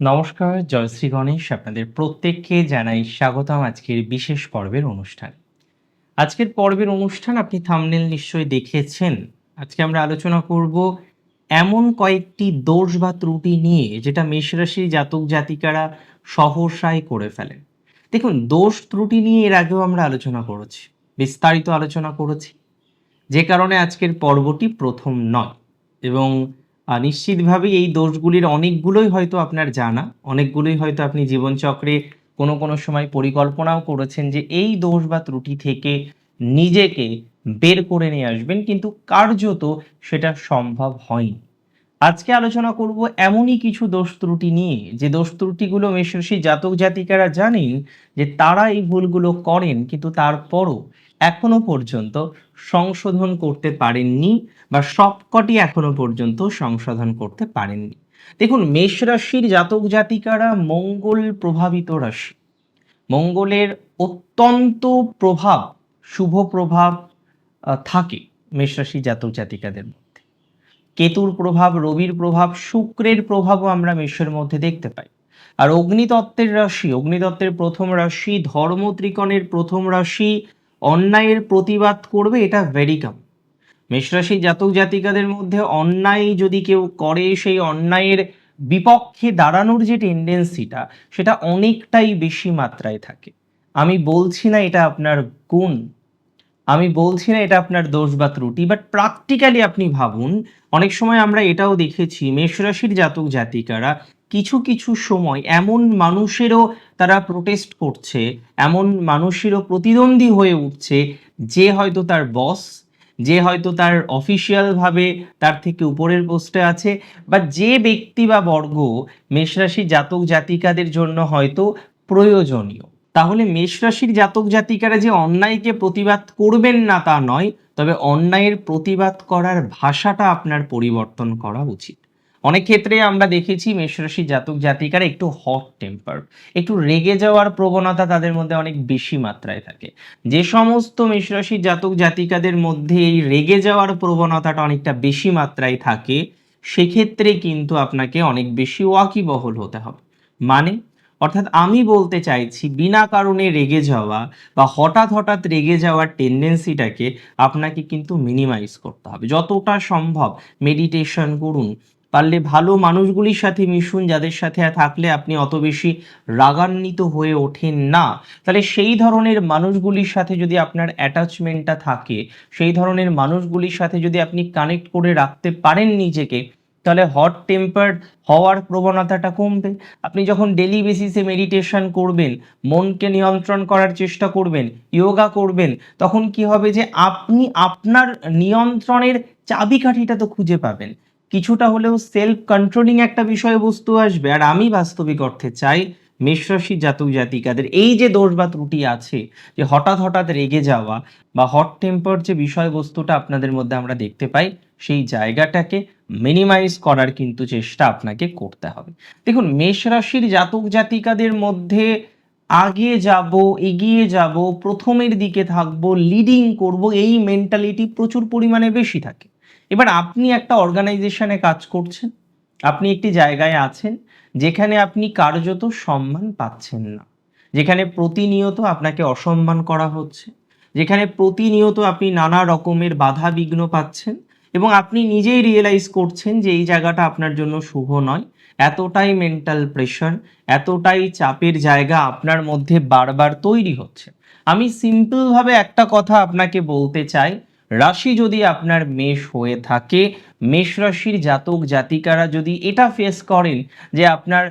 নমস্কার, জয়শ্রী গণেশ আপনাদের প্রত্যেককে জানাই স্বাগতম আজকের বিশেষ পর্বের অনুষ্ঠান। আজকের পর্বের অনুষ্ঠান আপনি থামনেল নিশ্চয়ই দেখেছেন। আজকে আমরা আলোচনা করব এমন কয়েকটি দোষ বা ত্রুটি নিয়ে যেটা মেষরাশির জাতক জাতিকারা সহসায় করে ফেলেন দেখুন, দোষ ত্রুটি নিয়ে এর আগেও আমরা আলোচনা করেছি, বিস্তারিত আলোচনা করেছি। যে কারণে আজকের পর্বটি প্রথম নয় এবং আহ, নিশ্চিতভাবেই এই দোষগুলির অনেকগুলোই হয়তো আপনার জানা অনেকগুলোই হয়তো আপনি জীবনচক্রে কোনো কোনো সময় পরিকল্পনাও করেছেন যে এই দোষ বা ত্রুটি থেকে নিজেকে বের করে নিয়ে আসবেন কিন্তু কার্যত সেটা সম্ভব হয়নি। আজকে আলোচনা করব এমনই কিছু দোষ ত্রুটি নিয়ে যে দোষ ত্রুটিগুলো মেষরাশি জাতক জাতিকারা জানেন যে তারা এই ভুলগুলো করেন কিন্তু তারপরও এখনও পর্যন্ত সংশোধন করতে পারেননি বা সবকটি এখনও পর্যন্ত সংশোধন করতে পারেননি। দেখুন, মেষ রাশির জাতক জাতিকারা মঙ্গল প্রভাবিত রাশি। মঙ্গলের অত্যন্ত প্রভাব, শুভ প্রভাব থাকে মেষ রাশি জাতক জাতিকাদের মধ্যে। কেতুর প্রভাব, রবির প্রভাব, শুক্রের প্রভাবও আমরা মেষের মধ্যে দেখতে পাই। আর অগ্নিতত্ত্বের রাশি, অগ্নিতত্ত্বের প্রথম রাশি ধর্ম ত্রিকোণের প্রথম রাশি অন্যায়ের প্রতিবাদ করবে, এটা ভেরি কম মেষরাশি জাতক জাতিকাদের মধ্যে অন্যায় যদি কেউ করে, সেই অন্যায়ের বিপক্ষে দাঁড়ানোর যে টেন্ডেন্সিটা সেটা অনেকটাই বেশি মাত্রায় থাকে। আমি বলছি না এটা আপনার গুণ, আমি বলছি না এটা আপনার দোষ বা ত্রুটি বাট প্র্যাকটিক্যালি আপনি ভাবুন, অনেক সময় আমরা এটাও দেখেছি, মেষরাশির জাতক জাতিকারা কিছু কিছু সময় এমন মানুষেরও তারা প্রোটেস্ট করছে, এমন মানুষেরও প্রতিদ্বন্দ্বী হয়ে উঠছে, যে হয়তো তার বস যে হয়তো তার অফিসিয়ালভাবে তার থেকে উপরের পোস্টে আছে, বা যে ব্যক্তি বা বর্গ মেষরাশি জাতক জাতিকাদের জন্য হয়তো প্রয়োজনীয়। তাহলে মেষরাশির জাতক জাতিকারা যে অন্যায়কে প্রতিবাদ করবেন না তা নয়, তবে অন্যায়ের প্রতিবাদ করার ভাষাটা আপনার পরিবর্তন করা উচিত। অনেক ক্ষেত্রে আমরা দেখেছি মেষরাশি জাতক জাতিকার একটু হট টেম্পার একটু রেগে যাওয়ার প্রবণতা তাদের মধ্যে অনেক বেশি মাত্রায় থাকে। যে সমস্ত মেষরাশি জাতক জাতিকাদের মধ্যে এই রেগে যাওয়ার প্রবণতাটা অনেকটা বেশি মাত্রায় থাকে, সেক্ষেত্রে কিন্তু আপনাকে অনেক বেশি ওয়াকিবহল হতে হবে। মানে? অর্থাৎ আমি বলতে চাইছি, বিনা কারণে রেগে যাওয়া বা হঠাৎ হঠাৎ রেগে যাওয়ার টেন্ডেন্সিটাকে আপনাকে কিন্তু মিনিমাইজ করতে হবে। যতটা সম্ভব মেডিটেশন করুন পারলে ভালো মানুষগুলির সাথে মিশুন, যাদের সাথে থাকলে আপনি অত বেশি রাগান্বিত হয়ে ওঠেন না। তাহলে সেই ধরনের মানুষগুলির সাথে যদি আপনার অ্যাটাচমেন্টটা থাকে, সেই ধরনের মানুষগুলির সাথে যদি আপনি কানেক্ট করে রাখতে পারেন নিজেকে, তাহলে হট টেম্পার্ড হওয়ার প্রবণতাটা কমবে। আপনি যখন ডেলি বেসিসে মেডিটেশন করবেন, মনকে নিয়ন্ত্রণ করার চেষ্টা করবেন যোগা করবেন, তখন কি হবে যে আপনি আপনার নিয়ন্ত্রণের চাবিকাঠিটা তো খুঁজে পাবেন। কিছুটা হলেও সেলফ কন্ট্রোলিং একটা বিষয়বস্তু আসবে। আর আমি বাস্তবিক অর্থে চাই মেষরাশি জাতক জাতিকাদের, এই যে দোষ বা ত্রুটি আছে, যে হঠাৎ হঠাৎ রেগে যাওয়া বা হট টেম্পার যে বিষয়বস্তুটা আপনাদের মধ্যে আমরা দেখতে পাই, সেই জায়গাটাকে মিনিমাইজ করার কিন্তু চেষ্টা আপনাকে করতে হবে। দেখুন মেষ রাশির জাতক জাতিকাদের মধ্যে আগে যাব, এগিয়ে যাব, প্রথমের দিকে থাকব লিডিং করব, এই মেন্টালিটি প্রচুর পরিমাণে বেশি থাকে। এবার আপনি একটা অর্গানাইজেশনে কাজ করছেন, আপনি একটি জায়গায় আছেন, যেখানে আপনি কার্যত সম্মান পাচ্ছেন না। যেখানে প্রতিনিয়ত আপনাকে অসম্মান করা হচ্ছে, যেখানে প্রতিনিয়ত আপনি নানা রকমের বাধা বিঘ্ন পাচ্ছেন এবং আপনি নিজেই রিয়েলাইজ করছেন যে এই জায়গাটা আপনার জন্য শুভ নয়। এতটাই মেন্টাল প্রেশার এতটাই চাপের জায়গা আপনার মধ্যে বারবার তৈরি হচ্ছে। আমি সিম্পলভাবে একটা কথা আপনাকে বলতে চাই রাশি যদি আপনার মেষ হয়ে থাকে, মেষ রাশির জাতক জাতিকারা যদি এটা ফেস করেন যে আপনার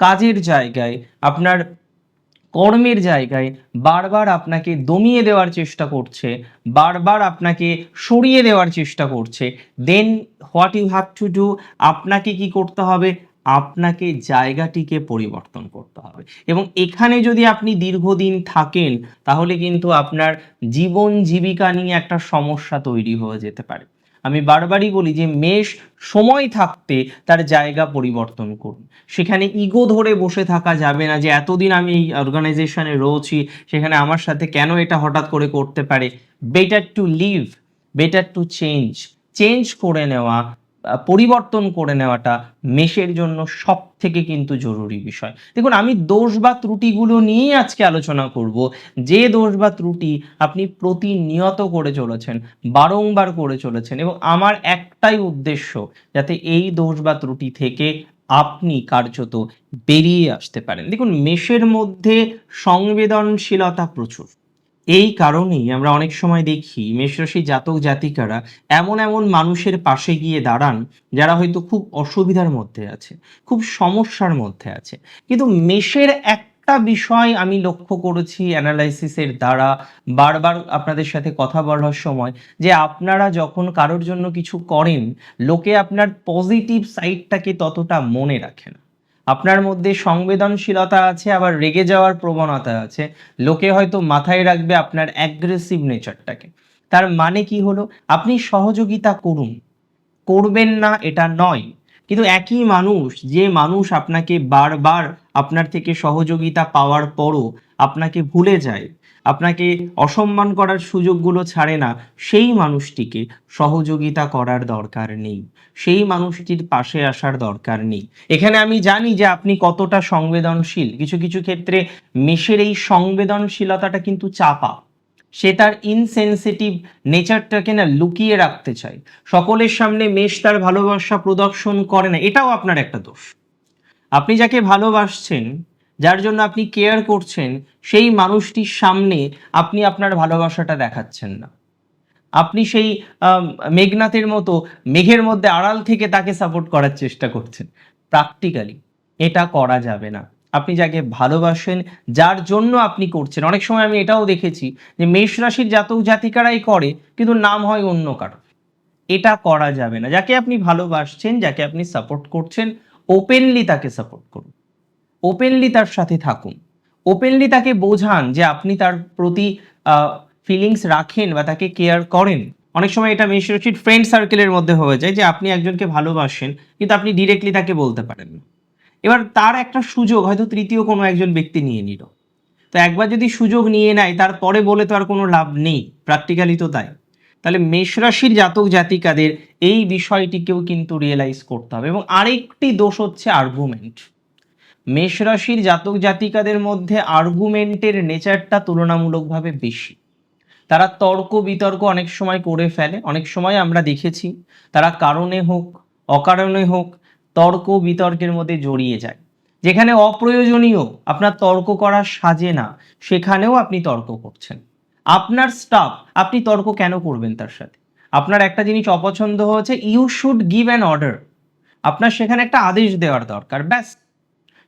কাজের জায়গায়, আপনার কর্মের জায়গায় বারবার আপনাকে দমিয়ে দেওয়ার চেষ্টা করছে, বারবার আপনাকে সরিয়ে দেওয়ার চেষ্টা করছে then what you have to do আপনাকে কি করতে হবে? আপনাকে জায়গাটিকে পরিবর্তন করতে হবে। এবং এখানে যদি আপনি দীর্ঘদিন থাকেন, তাহলে কিন্তু আপনার জীবন জীবিকা নিয়ে একটা সমস্যা তৈরি হয়ে যেতে পারে। আমি বারবারই বলি যে, মেষ সময় থাকতে তার জায়গা পরিবর্তন করুন। সেখানে ইগো ধরে বসে থাকা যাবে না যে, এতদিন আমি এই অর্গানাইজেশনে রয়েছি, সেখানে আমার সাথে কেন এটা হঠাৎ করে করতে পারে? Better to leave better to change change করে নেওয়া পরিবর্তন করে নেওয়াটা মেষের জন্য সব থেকে কিন্তু জরুরি বিষয়। দেখুন, আমি দোষ বা ত্রুটিগুলো নিয়েই আজকে আলোচনা করব। যে দোষ বা ত্রুটি আপনি প্রতিনিয়ত করে চলেছেন, বারংবার করে চলেছেন এবং আমার একটাই উদ্দেশ্য যাতে এই দোষ বা ত্রুটি থেকে আপনি কার্যত বেরিয়ে আসতে পারেন। দেখুন মেষের মধ্যে সংবেদনশীলতা প্রচুর। এই কারণেই আমরা অনেক সময় দেখি মেষরাশি জাতক জাতিকারা এমন এমন মানুষের পাশে গিয়ে দাঁড়ান যারা হয়তো খুব অসুবিধার মধ্যে আছে, খুব সমস্যার মধ্যে আছে। কিন্তু মেষের একটা বিষয় আমি লক্ষ্য করেছি অ্যানালাইসিসের দ্বারা, বারবার আপনাদের সাথে কথা বলার সময়, যে আপনারা যখন কারোর জন্য কিছু করেন, লোকে আপনার পজিটিভ সাইডটাকে ততটা মনে রাখে না। আপনার মধ্যে সংবেদনশীলতা আছে, আবার রেগে যাওয়ার প্রবণতা আছে। লোকে হয়তো মাথায় রাখবে আপনার অ্যাগ্রেসিভ নেচারটাকে তার মানে কি হলো? আপনি সহযোগিতা করুন। করবেন না, এটা নয়। কিন্তু একই মানুষ, যে মানুষ আপনাকে বারবার আপনার থেকে সহযোগিতা পাওয়ার পরও আপনাকে ভুলে যায়, আপনাকে অসম্মান করার সুযোগগুলো ছাড়ে না, সেই মানুষটিকে সহযোগিতা করার দরকার নেই, সেই মানুষটির পাশে আসার দরকার নেই। এখানে আমি জানি যে আপনি কতটা সংবেদনশীল, কিছু কিছু ক্ষেত্রে মেষের এই সংবেদনশীলতাটা কিন্তু চাপা। সে তার ইনসেনসিটিভ নেচারটাকে না লুকিয়ে রাখতে চায়। সকলের সামনে মেষ তার ভালোবাসা প্রদর্শন করে না, এটাও আপনার একটা দোষ। আপনি যাকে ভালোবাসছেন, যার জন্য আপনি কেয়ার করছেন, সেই মানুষটির সামনে আপনি আপনার ভালোবাসাটা দেখাচ্ছেন না। আপনি সেই মেঘনাথের মতো মেঘের মধ্যে আড়াল থেকে তাকে সাপোর্ট করার চেষ্টা করছেন। প্র্যাকটিক্যালি এটা করা যাবে না। আপনি যাকে ভালোবাসেন, যার জন্য আপনি করছেন। অনেক সময় আমি এটাও দেখেছি যে মেষ রাশির জাতক জাতিকারাই করে, কিন্তু নাম হয় অন্য কারও। এটা করা যাবে না। যাকে আপনি ভালোবাসছেন, যাকে আপনি সাপোর্ট করছেন ওপেনলি তাকে সাপোর্ট করুন। ওপেনলি তার সাথে থাকুন। ওপেনলি তাকে বোঝান যে আপনি তার প্রতি ফিলিংস রাখেন বা তাকে কেয়ার করেন। অনেক সময় এটা মেষ রাশির ফ্রেন্ড সার্কেলের মধ্যে হয়ে যায় যে আপনি একজনকে ভালোবাসেন, কিন্তু আপনি ডিরেক্টলি তাকে বলতে পারেন না। এবার তার একটা সুযোগ হয়তো তৃতীয় কোনো একজন ব্যক্তি নিয়ে নিল। তো একবার যদি সুযোগ নিয়ে নেয়, তারপরে বলে তো আর কোনো লাভ নেই প্র্যাকটিক্যালি তো তাই। তাহলে মেষরাশির জাতক জাতিকাদের এই বিষয়টিকেও কিন্তু রিয়েলাইজ করতে হবে। এবং আরেকটি দোষ হচ্ছে আর্গুমেন্ট মেষরাশির জাতক জাতিকাদের মধ্যে আর্গুমেন্টের নেচারটা তুলনামূলকভাবে বেশি। তারা তর্ক বিতর্ক অনেক সময় করে ফেলে। অনেক সময় আমরা দেখেছি, তারা কারণে হোক, অকারণে হোক তর্ক বিতর্কের মধ্যে জড়িয়ে যায়। যেখানে অপ্রয়োজনীয় আপনার তর্ক করা সাজে না, সেখানেও আপনি তর্ক করছেন। আপনার স্টাফ আপনি তর্ক কেন করবেন তার সাথে? আপনার একটা জিনিস অপছন্দ হয়েছে you should give an order আপনার সেখানে একটা আদেশ দেওয়ার দরকার, ব্যাস।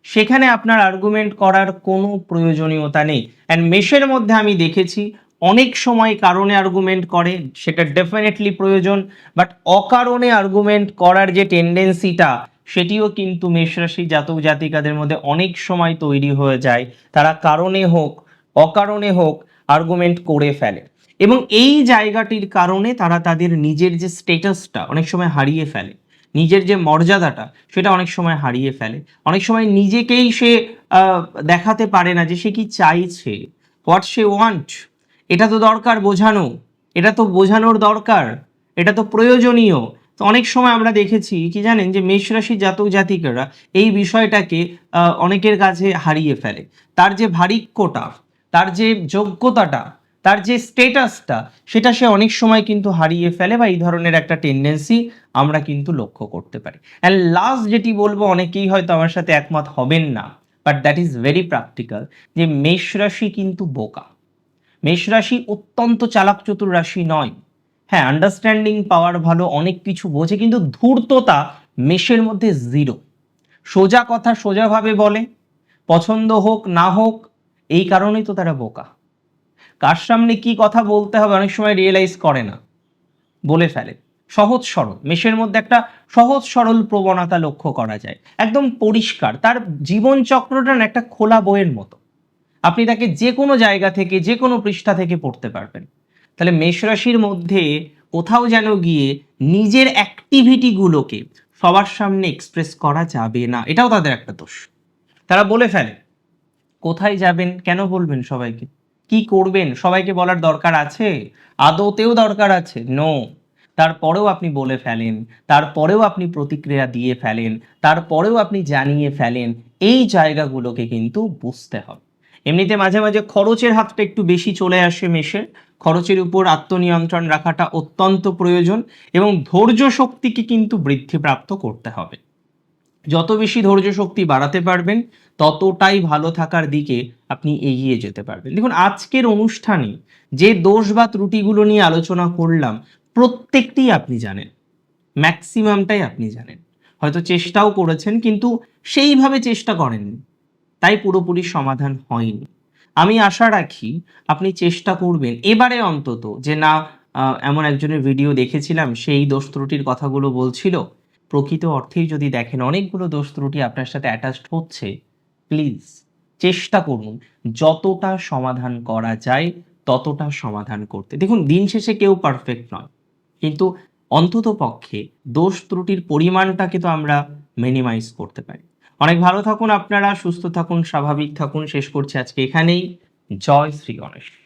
সেখানে আপনার আর্গুমেন্ট করার কোনো প্রয়োজনীয়তা নেই। অ্যান্ড মেশের মধ্যে আমি দেখেছি, অনেক সময় কারণে আর্গুমেন্ট করে, সেটা ডেফিনেটলি প্রয়োজন। বাট অকারণে আর্গুমেন্ট করার যে টেন্ডেন্সিটা সেটিও কিন্তু মেষরাশি জাতক জাতিকাদের মধ্যে অনেক সময় তৈরি হয়ে যায়। তারা কারণে হোক, অকারণে হোক আর্গুমেন্ট করে ফেলে। এবং এই জায়গাটির কারণে তারা তাদের নিজের যে স্টেটাসটা অনেক সময় হারিয়ে ফেলে। নিজের যে মর্যাদাটা সেটা অনেক সময় হারিয়ে ফেলে। অনেক সময় নিজেকেই সে দেখাতে পারে না যে সে কি চাইছে। হোয়াট সে ওয়ান্ট এটা তো দরকার বোঝানো। এটা তো বোঝানোর দরকার। এটা তো প্রয়োজনীয়। তো অনেক সময় আমরা দেখেছি, কি জানেন? যে মেষ রাশির জাতক জাতিকারা এই বিষয়টাকে অনেকের কাছে হারিয়ে ফেলে। তার যে ভারিক্যটা তার যে যোগ্যতাটা, তার যে স্টেটাসটা সেটা সে অনেক সময় কিন্তু হারিয়ে ফেলে বা এই ধরনের একটা টেন্ডেন্সি আমরা কিন্তু লক্ষ্য করতে পারি। অ্যান্ড লাস্ট যেটি বলব, অনেকেই হয়তো আমার সাথে একমত হবেন না but that is very practical যে মেষ রাশি কিন্তু বোকা। মেষ রাশি অত্যন্ত চালাক চতুর রাশি নয়। হ্যাঁ আন্ডারস্ট্যান্ডিং পাওয়ার ভালো, অনেক কিছু বোঝে, কিন্তু ধূর্ততা মেষের মধ্যে জিরো সোজা কথা সোজাভাবে বলে, পছন্দ হোক, না হোক, এই কারণেই তো তারা বোকা। কার সামনে কি কথা বলতে হবে অনেক সময় রিয়েলাইজ করে না। বলে ফেলে। সহজ সরল, মেষের মধ্যে একটা সহজ সরল প্রবণতা লক্ষ্য করা যায়। একদম পরিষ্কার, তার জীবন চক্রটা একটা খোলা বইয়ের মতো। আপনি তাকে যে কোনো জায়গা থেকে যে কোনো পৃষ্ঠা থেকে পড়তে পারবেন। তাহলে মেষ রাশির মধ্যে কোথাও যেন গিয়ে নিজের অ্যাক্টিভিটিগুলোকে সবার সামনে এক্সপ্রেস করা যাবে না। এটাও তাদের একটা দোষ। তারা বলে ফেলে, কোথায় যাবেন? কেন বলবেন সবাইকে? কি করবেন? সবাইকে বলার দরকার আছে? আদতেও দরকার আছে? নো তারপরেও আপনি বলে ফেলেন, তারপরেও আপনি প্রতিক্রিয়া দিয়ে ফেলেন, তারপরেও আপনি জানিয়ে ফেলেন, এই জায়গাগুলোকে কিন্তু বুঝতে হবে। এমনিতে মাঝে মাঝে খরচের হাতটা একটু বেশি চলে আসে মেশে খরচের উপর আত্মনিয়ন্ত্রণ রাখাটা অত্যন্ত প্রয়োজন এবং ধৈর্য শক্তিকে কিন্তু বৃদ্ধিপ্রাপ্ত করতে হবে। যত বেশি ধৈর্য শক্তি বাড়াতে পারবেন, ততটাই ভালো থাকার দিকে আপনি এগিয়ে যেতে পারবেন। দেখুন, আজকের অনুষ্ঠানে যে দোষ বা ত্রুটিগুলো নিয়ে আলোচনা করলাম, প্রত্যেকটি আপনি জানেন। ম্যাক্সিমামটাই আপনি জানেন। হয়তো চেষ্টাও করেছেন, কিন্তু সেইভাবে চেষ্টা করেননি। তাই পুরোপুরি সমাধান হয়নি। আমি আশা রাখি আপনি চেষ্টা করবেন। এবারে অন্তত যে না এমন একজনের ভিডিও দেখেছিলাম, সেই দোষ ত্রুটির কথাগুলো বলছিল। প্রকৃত অর্থেই যদি দেখেন অনেকগুলো দোষ ত্রুটি আপনার সাথে অ্যাটাচড হচ্ছে প্লিজ চেষ্টা করুন। যতটা সমাধান করা যায়, ততটা সমাধান করতে। দেখুন, দিন শেষে কেউ পারফেক্ট নয়। কিন্তু অন্তত পক্ষে দোষ ত্রুটির পরিমাণটাকে তো আমরা মিনিমাইজ করতে পারি। অনেক ভালো থাকুন আপনারা, সুস্থ থাকুন, স্বাভাবিক থাকুন। শেষ করছি আজকে এখানেই। জয় শ্রী গণেশ।